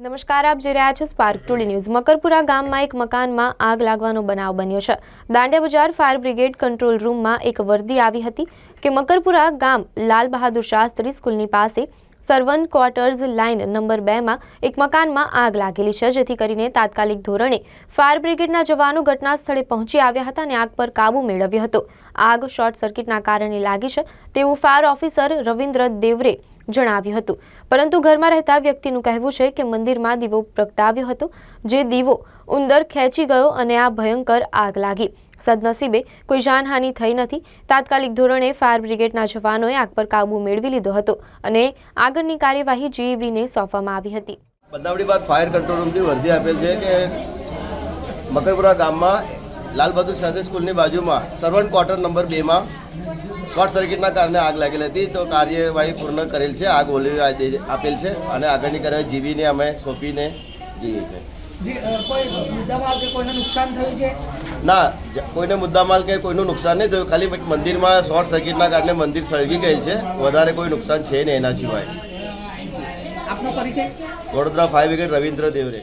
નમસ્કાર, આપ જોઈ રહ્યા છો સ્પાર્ક ટુડે ન્યૂઝ મકરપુરા ગામમાં એક મકાનમાં આગ લાગવાનો બનાવ બન્યો છે. દાંડિયા બજાર ફાયર બ્રિગેડ કંટ્રોલ રૂમમાં એક વર્દી આવી હતી કે મકરપુરા ગામ લાલ બહાદુર શાસ્ત્રી સ્કૂલની પાસે સર્વન ક્વાર્ટર્સ લાઇન નંબર બેમાં એક મકાનમાં આગ લાગેલી છે, જેથી કરીને તાત્કાલિક ધોરણે ફાયર બ્રિગેડના જવાનો ઘટના સ્થળે પહોંચી આવ્યા હતા અને આગ પર કાબૂ મેળવ્યો હતો. આગ શોર્ટ સર્કિટના કારણે લાગી છે, તેવું ફાયર ઓફિસર રવિન્દ્ર દેવરે જણાવ્યું હતું. પરંતુ ઘરમાં રહેતા વ્યક્તિનું કહેવું છે કે મંદિરમાં દીવો પ્રગટાવ્યો હતો, જે દીવો ઉંદર ખેંચી ગયો અને આ ભયંકર આગ લાગી. સદનસીબે કોઈ જાનહાનિ થઈ નથી. તાત્કાલિક ધોરણે ફાયર બ્રિગેડના જવાનોએ આગ પર કાબૂ મેળવી લીધો હતો અને આગળની કાર્યવાહી જીઈબીને સોંપવામાં આવી હતી. બદાવડી બાગ ફાયર કંટ્રોલ રૂમથી વર્દી આપેલ છે કે મકરપુરા ગામમાં લાલ શાસ્ત્રી સ્કૂલની બાજુમાં સર્વન્ટ ક્વાર્ટર નંબર બેમાં શોર્ટ સર્કિટના કારણે આગ લાગેલી હતી તો કાર્યવાહી પૂર્ણ કરેલ છે. આગ ઓલવી આપેલ છે અને આગળની કાર્યવાહી જીવીને અમે સોંપીને જઈએ છીએ. ના કોઈને મુદ્દામાલ કે કોઈનું નુકસાન નહીં થયું. ખાલી મંદિરમાં શોર્ટ સર્કિટના કારણે મંદિર સળગી ગયેલ છે. વધારે કોઈ નુકસાન છે નહીં એના સિવાય. Vadodara fire brigade Ravindra Devre.